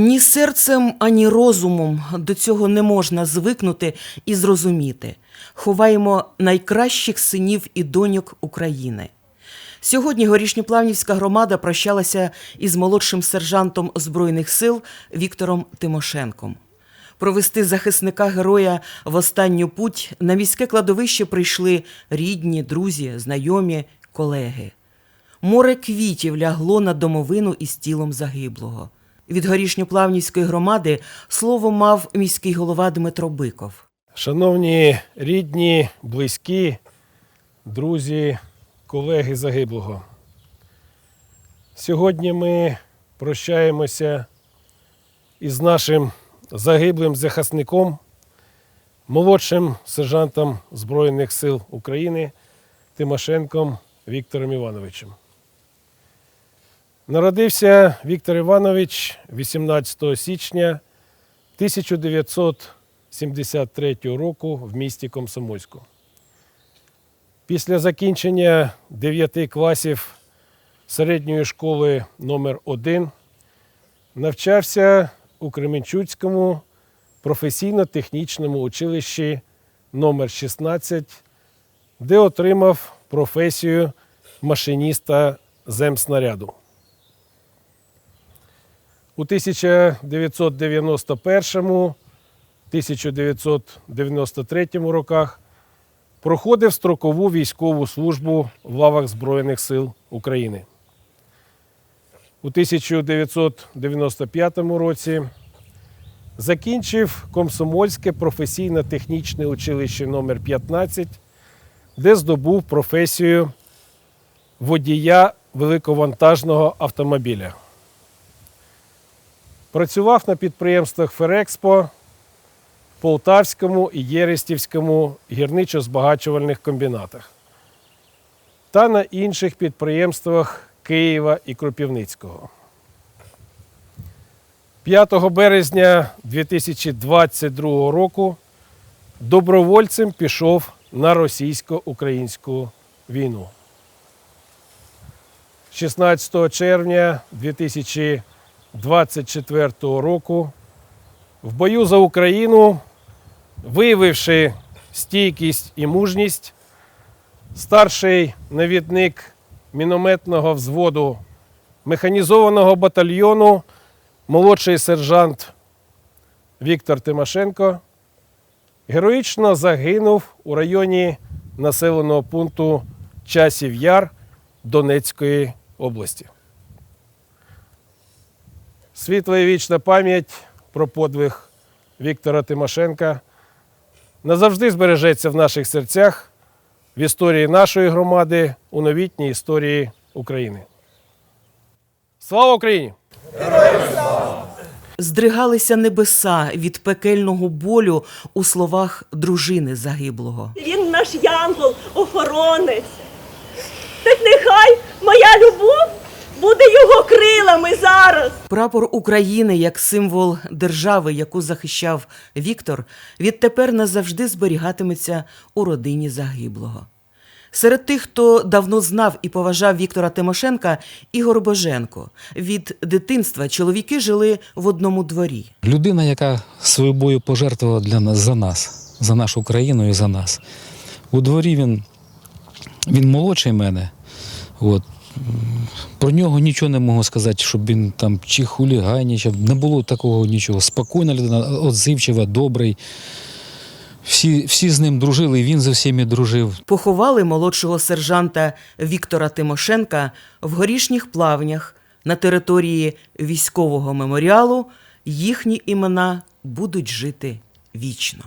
Ні серцем, ані розумом до цього не можна звикнути і зрозуміти. Ховаємо найкращих синів і доньок України. Сьогодні горішньоплавнівська громада прощалася із молодшим сержантом Збройних сил Віктором Тимошенком. Провести захисника героя в останню путь на міське кладовище прийшли рідні, друзі, знайомі, колеги. Море квітів лягло на домовину із тілом загиблого. Від горішньоплавнівської громади слово мав міський голова Дмитро Биков. Шановні рідні, близькі, друзі, колеги загиблого. Сьогодні ми прощаємося із нашим загиблим захисником, молодшим сержантом Збройних сил України Тимошенком Віктором Івановичем. Народився Віктор Іванович 18 січня 1973 року в місті Комсомольську. Після закінчення 9 класів середньої школи номер 1 навчався у Кременчуцькому професійно-технічному училищі номер 16, де отримав професію машиніста земснаряду. У 1991-1993 роках проходив строкову військову службу в лавах Збройних сил України. У 1995 році закінчив Комсомольське професійно-технічне училище номер 15 де здобув професію водія великовантажного автомобіля. Працював на підприємствах Ферекспо, Полтавському і Єрестівському гірничо-збагачувальних комбінатах та на інших підприємствах Києва і Кропівницького. 5 березня 2022 року добровольцем пішов на російсько-українську війну. 16 червня 2024 року в бою за Україну, виявивши стійкість і мужність, старший навідник мінометного взводу механізованого батальйону, молодший сержант Віктор Тимошенко героїчно загинув у районі населеного пункту Часів Яр Донецької області. Світла і вічна пам'ять про подвиг Віктора Тимошенка назавжди збережеться в наших серцях, в історії нашої громади, у новітній історії України. Слава Україні! Героям! Здригалися небеса від пекельного болю у словах дружини загиблого. Він наш янгол, охоронець. Так нехай моя любов буде його крилами зараз. Прапор України як символ держави, яку захищав Віктор, відтепер назавжди зберігатиметься у родині загиблого. Серед тих, хто давно знав і поважав Віктора Тимошенка, Ігор Боженко. Від дитинства чоловіки жили в одному дворі. Людина, яка собою пожертвувала для нас за нас, за нашу країну і за нас. У дворі він, він молодший мене. От. Про нього нічого не можу сказати, щоб він там чи хуліганічав. Не було такого нічого. Спокійна людина, отзивчива, добрий. Всі, всі з ним дружили, і він за всіми дружив. Поховали молодшого сержанта Віктора Тимошенка в горішніх плавнях на території військового меморіалу. Їхні імена будуть жити вічно.